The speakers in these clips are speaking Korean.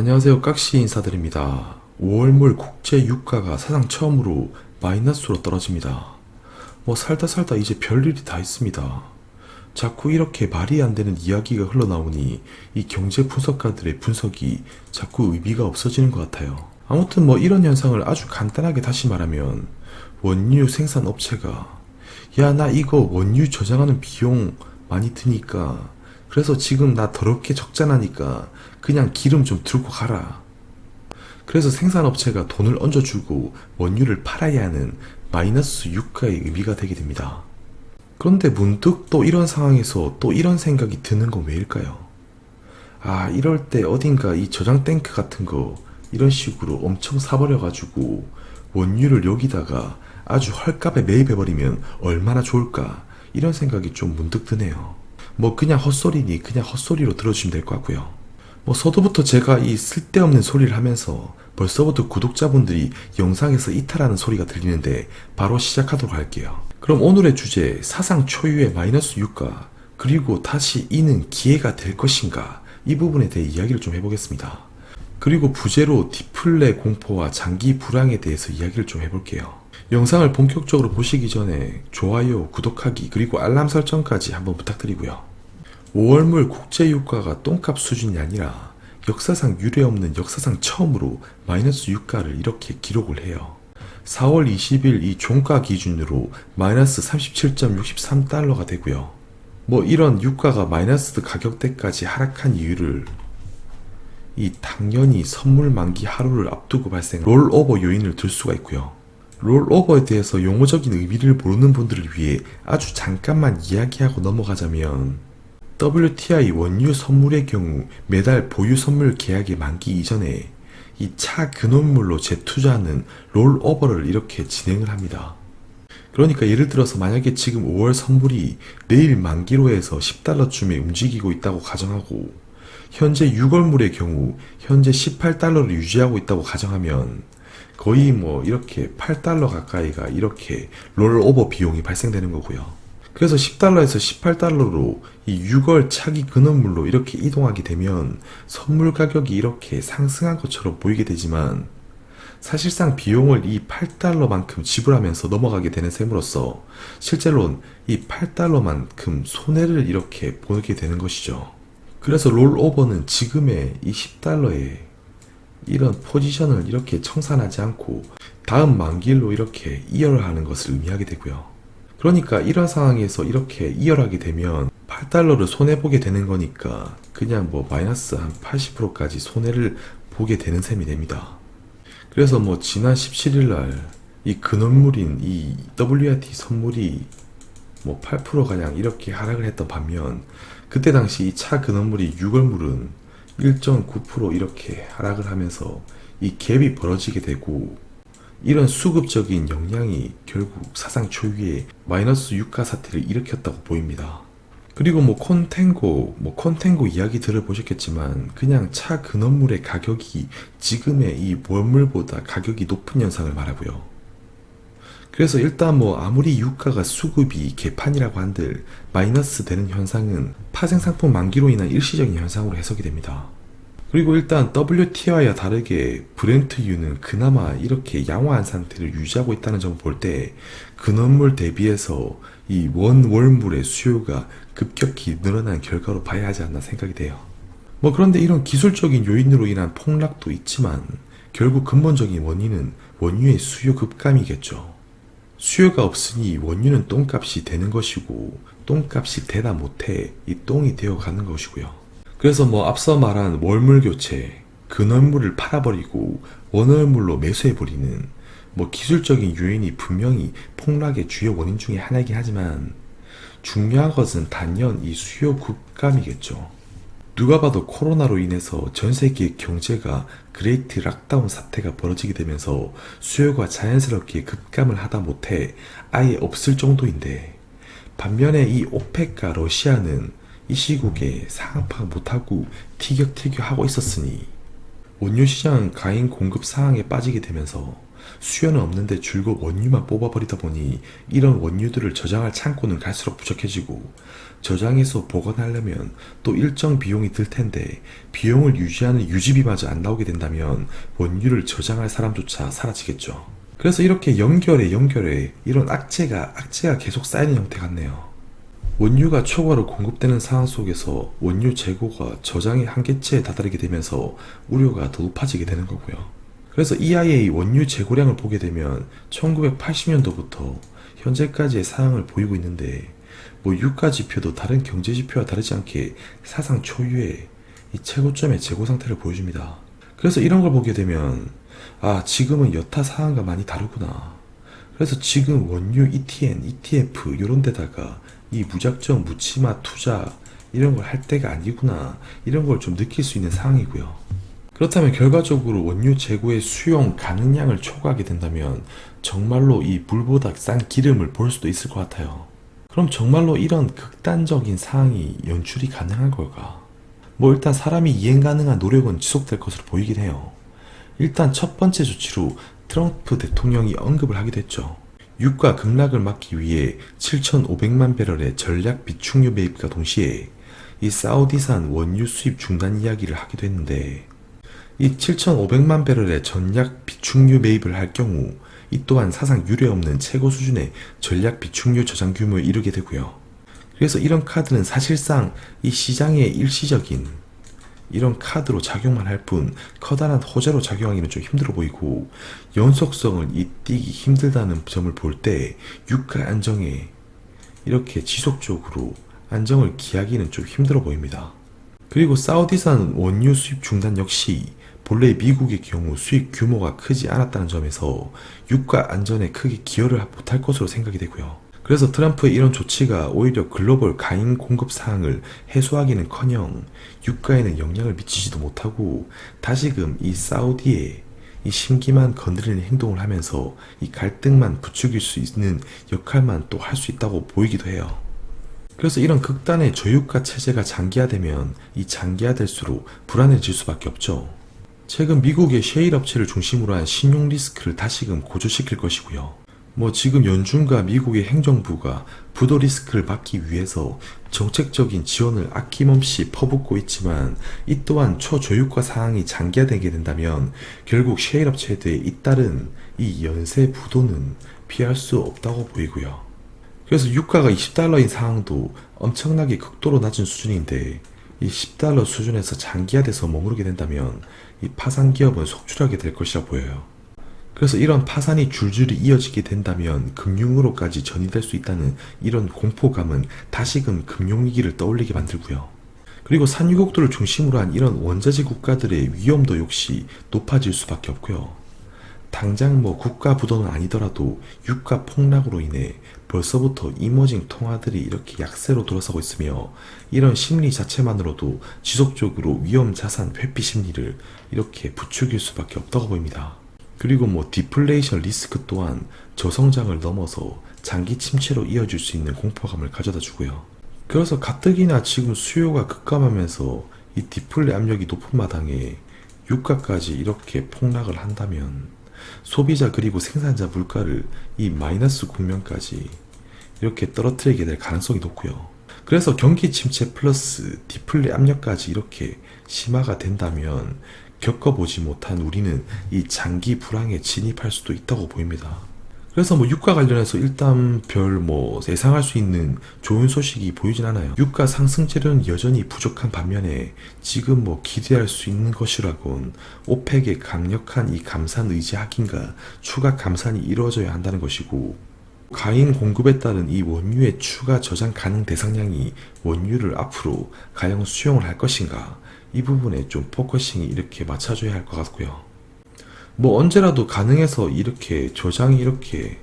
안녕하세요. 깍시 인사드립니다. 5월물 국제 유가가 사상 처음으로 마이너스로 떨어집니다. 뭐 살다 살다 이제 별일이 다 있습니다. 자꾸 이렇게 말이 안 되는 이야기가 흘러나오니 이 경제 분석가들의 분석이 자꾸 의미가 없어지는 것 같아요. 아무튼 뭐 이런 현상을 아주 간단하게 다시 말하면 원유 생산 업체가 야 나 이거 원유 저장하는 비용 많이 드니까 그래서 지금 나 더럽게 적자나니까 그냥 기름 좀 들고 가라. 그래서 생산업체가 돈을 얹어주고 원유를 팔아야 하는 마이너스 유가의 의미가 되게 됩니다. 그런데 문득 또 이런 상황에서 또 이런 생각이 드는 건 왜일까요? 아, 이럴 때 어딘가 이 저장 탱크 같은 거 이런 식으로 엄청 사버려가지고 원유를 여기다가 아주 헐값에 매입해버리면 얼마나 좋을까 이런 생각이 좀 문득 드네요. 뭐 그냥 헛소리니 그냥 헛소리로 들어주시면 될 것 같고요. 뭐 서두부터 제가 이 쓸데없는 소리를 하면서 벌써부터 구독자분들이 영상에서 이탈하는 소리가 들리는데 바로 시작하도록 할게요. 그럼 오늘의 주제 사상 초유의 마이너스 유가 그리고 다시 이는 기회가 될 것인가 이 부분에 대해 이야기를 좀 해보겠습니다. 그리고 부제로 디플레 공포와 장기 불황에 대해서 이야기를 좀 해볼게요. 영상을 본격적으로 보시기 전에 좋아요, 구독하기 그리고 알람 설정까지 한번 부탁드리고요. 5월물 국제유가가 똥값 수준이 아니라 역사상 유례 없는 역사상 처음으로 마이너스 유가를 이렇게 기록을 해요. 4월 20일 이 종가 기준으로 마이너스 37.63달러가 되고요. 뭐 이런 유가가 마이너스 가격대까지 하락한 이유를 이 당연히 선물 만기 하루를 앞두고 발생 롤오버 요인을 들 수가 있고요. 롤오버에 대해서 용어적인 의미를 모르는 분들을 위해 아주 잠깐만 이야기하고 넘어가자면 WTI 원유 선물의 경우 매달 보유 선물 계약의 만기 이전에 이 차 근원물로 재투자하는 롤오버를 이렇게 진행을 합니다. 그러니까 예를 들어서 만약에 지금 5월 선물이 내일 만기로 해서 10달러쯤에 움직이고 있다고 가정하고 현재 6월물의 경우 현재 18달러를 유지하고 있다고 가정하면 거의 뭐 이렇게 8달러 가까이가 이렇게 롤오버 비용이 발생되는 거고요. 그래서 10달러에서 18달러로 이 6월 차기 근원물로 이렇게 이동하게 되면 선물 가격이 이렇게 상승한 것처럼 보이게 되지만 사실상 비용을 이 8달러만큼 지불하면서 넘어가게 되는 셈으로써 실제로는 이 8달러만큼 손해를 이렇게 보게 되는 것이죠. 그래서 롤오버는 지금의 이 10달러에 이런 포지션을 이렇게 청산하지 않고 다음 만기일로 이렇게 이열하는 것을 의미하게 되고요. 그러니까 이런 상황에서 이렇게 이열하게 되면 8달러를 손해보게 되는 거니까 그냥 뭐 마이너스 한 80%까지 손해를 보게 되는 셈이 됩니다. 그래서 뭐 지난 17일 날 이 근원물인 이 WRT 선물이 뭐 8%가량 이렇게 하락을 했던 반면 그때 당시 이 차 근원물이 6월물은 1.9% 이렇게 하락을 하면서 이 갭이 벌어지게 되고 이런 수급적인 영향이 결국 사상 초유의 마이너스 유가 사태를 일으켰다고 보입니다. 그리고 뭐 콘텐고, 뭐 콘텐고 이야기 들어보셨겠지만 그냥 차 근원물의 가격이 지금의 이 월물보다 가격이 높은 현상을 말하고요. 그래서 일단 뭐 아무리 유가가 수급이 개판이라고 한들 마이너스 되는 현상은 파생 상품 만기로 인한 일시적인 현상으로 해석이 됩니다. 그리고 일단 WTI와 다르게 브렌트유는 그나마 이렇게 양호한 상태를 유지하고 있다는 점을 볼 때 근원물 대비해서 이 원월물의 수요가 급격히 늘어난 결과로 봐야 하지 않나 생각이 돼요. 뭐 그런데 이런 기술적인 요인으로 인한 폭락도 있지만 결국 근본적인 원인은 원유의 수요 급감이겠죠. 수요가 없으니 원유는 똥값이 되는 것이고 똥값이 되다 못해 이 똥이 되어 가는 것이고요. 그래서 뭐 앞서 말한 월물 교체, 근원물을 팔아버리고 원월물로 매수해버리는 뭐 기술적인 요인이 분명히 폭락의 주요 원인 중에 하나이긴 하지만 중요한 것은 단연 이 수요 급감이겠죠. 누가 봐도 코로나로 인해서 전 세계 경제가 그레이트 락다운 사태가 벌어지게 되면서 수요가 자연스럽게 급감을 하다 못해 아예 없을 정도인데 반면에 이 오펙과 러시아는 이 시국에 파악 못하고 티격태격하고 있었으니 원유 시장 가인 공급 상황에 빠지게 되면서 수요는 없는데 줄곧 원유만 뽑아버리다 보니 이런 원유들을 저장할 창고는 갈수록 부족해지고 저장해서 보관하려면 또 일정 비용이 들 텐데 비용을 유지하는 유지비마저 안 나오게 된다면 원유를 저장할 사람조차 사라지겠죠. 그래서 이렇게 연결해 연결해 이런 악재가 악재가 계속 쌓이는 형태 같네요. 원유가 초과로 공급되는 상황 속에서 원유 재고가 저장의 한계치에 다다르게 되면서 우려가 더 높아지게 되는 거고요. 그래서 EIA 원유 재고량을 보게 되면 1980년도부터 현재까지의 상황을 보이고 있는데 뭐 유가 지표도 다른 경제 지표와 다르지 않게 사상 초유의 이 최고점의 재고 상태를 보여줍니다. 그래서 이런 걸 보게 되면 아 지금은 여타 상황과 많이 다르구나. 그래서 지금 원유 ETN, ETF 이런 데다가 이 무작정 묻지마 투자 이런 걸 할 때가 아니구나 이런 걸 좀 느낄 수 있는 상황이고요. 그렇다면 결과적으로 원유 재고의 수용 가능량을 초과하게 된다면 정말로 이 물보다 싼 기름을 볼 수도 있을 것 같아요. 그럼 정말로 이런 극단적인 상황이 연출이 가능한 걸까? 뭐 일단 사람이 이행 가능한 노력은 지속될 것으로 보이긴 해요. 일단 첫 번째 조치로 트럼프 대통령이 언급을 하기도 했죠. 유가 급락을 막기 위해 7,500만 배럴의 전략 비축유 매입과 동시에 이 사우디산 원유 수입 중단 이야기를 하기도 했는데 이 7,500만 배럴의 전략 비축유 매입을 할 경우 이 또한 사상 유례 없는 최고 수준의 전략 비축유 저장 규모에 이르게 되고요. 그래서 이런 카드는 사실상 이 시장의 일시적인 이런 카드로 작용만 할 뿐 커다란 호재로 작용하기는 좀 힘들어 보이고 연속성을 잇뛰기 힘들다는 점을 볼 때 유가 안정에 이렇게 지속적으로 안정을 기하기는 좀 힘들어 보입니다. 그리고 사우디산 원유 수입 중단 역시 본래 미국의 경우 수입 규모가 크지 않았다는 점에서 유가 안전에 크게 기여를 못할 것으로 생각이 되고요. 그래서 트럼프의 이런 조치가 오히려 글로벌 가인 공급 사항을 해소하기는커녕 유가에는 영향을 미치지도 못하고 다시금 이 사우디에 이 심기만 건드리는 행동을 하면서 이 갈등만 부추길 수 있는 역할만 또 할 수 있다고 보이기도 해요. 그래서 이런 극단의 저유가 체제가 장기화되면 이 장기화될수록 불안해질 수밖에 없죠. 최근 미국의 셰일 업체를 중심으로 한 신용 리스크를 다시금 고조시킬 것이고요. 뭐 지금 연준과 미국의 행정부가 부도 리스크를 막기 위해서 정책적인 지원을 아낌없이 퍼붓고 있지만 이 또한 초저유가 상황이 장기화되게 된다면 결국 셰일 업체들에 잇따른 이 연쇄 부도는 피할 수 없다고 보이고요. 그래서 유가가 20달러인 상황도 엄청나게 극도로 낮은 수준인데 이 10달러 수준에서 장기화돼서 머무르게 된다면 이 파산 기업은 속출하게 될 것이라 보여요. 그래서 이런 파산이 줄줄이 이어지게 된다면 금융으로까지 전이될 수 있다는 이런 공포감은 다시금 금융위기를 떠올리게 만들고요. 그리고 산유국들을 중심으로 한 이런 원자재 국가들의 위험도 역시 높아질 수밖에 없고요. 당장 뭐 국가 부도는 아니더라도 유가 폭락으로 인해 벌써부터 이머징 통화들이 이렇게 약세로 돌아서고 있으며 이런 심리 자체만으로도 지속적으로 위험 자산 회피 심리를 이렇게 부추길 수밖에 없다고 보입니다. 그리고 뭐 디플레이션 리스크 또한 저성장을 넘어서 장기 침체로 이어질 수 있는 공포감을 가져다 주고요. 그래서 가뜩이나 지금 수요가 급감하면서 이 디플레 압력이 높은 마당에 유가까지 이렇게 폭락을 한다면 소비자 그리고 생산자 물가를 이 마이너스 국면까지 이렇게 떨어뜨리게 될 가능성이 높고요. 그래서 경기 침체 플러스 디플레 압력까지 이렇게 심화가 된다면 겪어보지 못한 우리는 이 장기 불황에 진입할 수도 있다고 보입니다. 그래서 뭐 유가 관련해서 일단 별 뭐 예상할 수 있는 좋은 소식이 보이진 않아요. 유가 상승 재료는 여전히 부족한 반면에 지금 뭐 기대할 수 있는 것이라곤 오펙의 강력한 이 감산 의지 확인과 추가 감산이 이루어져야 한다는 것이고 가인 공급에 따른 이 원유의 추가 저장 가능 대상량이 원유를 앞으로 가용 수용을 할 것인가 이 부분에 좀 포커싱이 이렇게 맞춰줘야 할 것 같고요. 뭐 언제라도 가능해서 이렇게 저장이 이렇게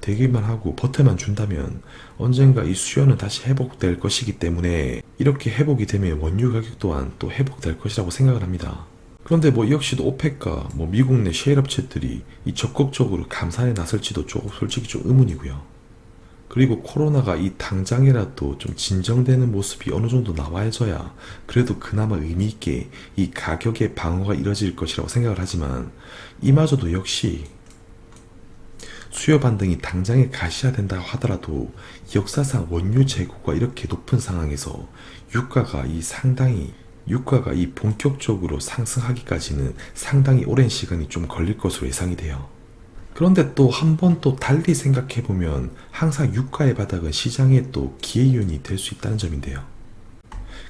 되기만 하고 버텨만 준다면 언젠가 이 수요는 다시 회복될 것이기 때문에 이렇게 회복이 되면 원유 가격 또한 또 회복될 것이라고 생각을 합니다. 그런데 뭐 역시도 오펙과 뭐 미국 내 셰일 업체들이 이 적극적으로 감산에 나설지도 조금 솔직히 좀 의문이고요. 그리고 코로나가 이 당장이라도 좀 진정되는 모습이 어느 정도 나와줘야 그래도 그나마 의미있게 이 가격의 방어가 이뤄질 것이라고 생각을 하지만 이마저도 역시 수요 반등이 당장에 가셔야 된다고 하더라도 역사상 원유 재고가 이렇게 높은 상황에서 유가가 이 상당히 유가가 이 본격적으로 상승하기까지는 상당히 오랜 시간이 좀 걸릴 것으로 예상이 돼요. 그런데 또 한 번 또 달리 생각해 보면 항상 유가의 바닥은 시장의 또 기회윤이 될 수 있다는 점인데요.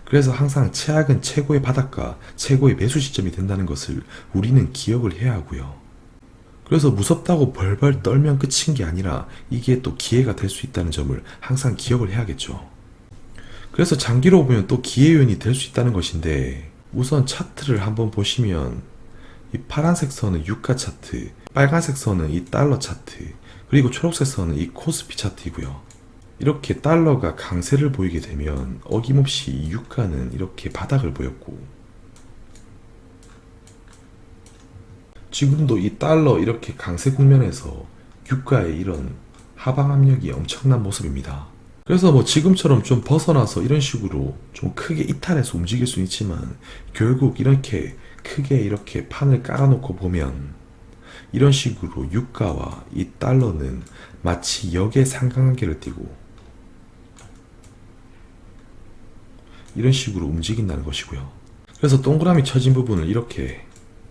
그래서 항상 최악은 최고의 바닥과 최고의 매수 시점이 된다는 것을 우리는 기억을 해야 하고요. 그래서 무섭다고 벌벌 떨면 끝인 게 아니라 이게 또 기회가 될 수 있다는 점을 항상 기억을 해야겠죠. 그래서 장기로 보면 또 기회윤이 될 수 있다는 것인데 우선 차트를 한번 보시면 이 파란색 선은 유가 차트, 빨간색 선은 이 달러 차트, 그리고 초록색 선은 이 코스피 차트이고요. 이렇게 달러가 강세를 보이게 되면 어김없이 이 유가는 이렇게 바닥을 보였고 지금도 이 달러 이렇게 강세 국면에서 유가의 이런 하방 압력이 엄청난 모습입니다. 그래서 뭐 지금처럼 좀 벗어나서 이런 식으로 좀 크게 이탈해서 움직일 수 있지만 결국 이렇게 크게 이렇게 판을 깔아놓고 보면 이런 식으로 유가와 이 달러는 마치 역의 상관관계를 띠고 이런 식으로 움직인다는 것이고요. 그래서 동그라미 쳐진 부분을 이렇게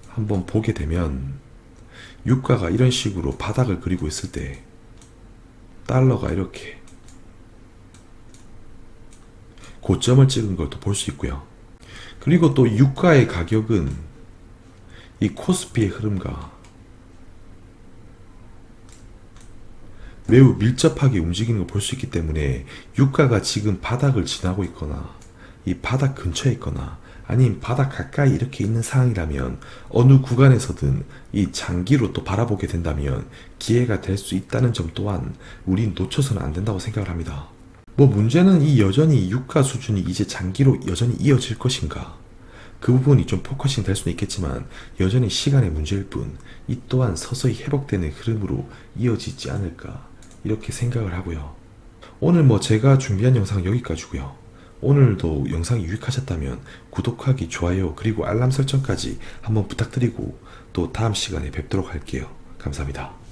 한번 보게 되면 유가가 이런 식으로 바닥을 그리고 있을 때 달러가 이렇게 고점을 찍은 걸 또 볼 수 있고요. 그리고 또 유가의 가격은 이 코스피의 흐름과 매우 밀접하게 움직이는 걸 볼 수 있기 때문에 유가가 지금 바닥을 지나고 있거나 이 바닥 근처에 있거나 아니면 바닥 가까이 이렇게 있는 상황이라면 어느 구간에서든 이 장기로 또 바라보게 된다면 기회가 될 수 있다는 점 또한 우린 놓쳐서는 안 된다고 생각을 합니다. 뭐 문제는 이 여전히 유가 수준이 이제 장기로 여전히 이어질 것인가 그 부분이 좀 포커싱 될 수는 있겠지만 여전히 시간의 문제일 뿐 이 또한 서서히 회복되는 흐름으로 이어지지 않을까 이렇게 생각을 하고요. 오늘 뭐 제가 준비한 영상 여기까지고요. 오늘도 영상이 유익하셨다면 구독하기, 좋아요, 그리고 알람 설정까지 한번 부탁드리고 또 다음 시간에 뵙도록 할게요. 감사합니다.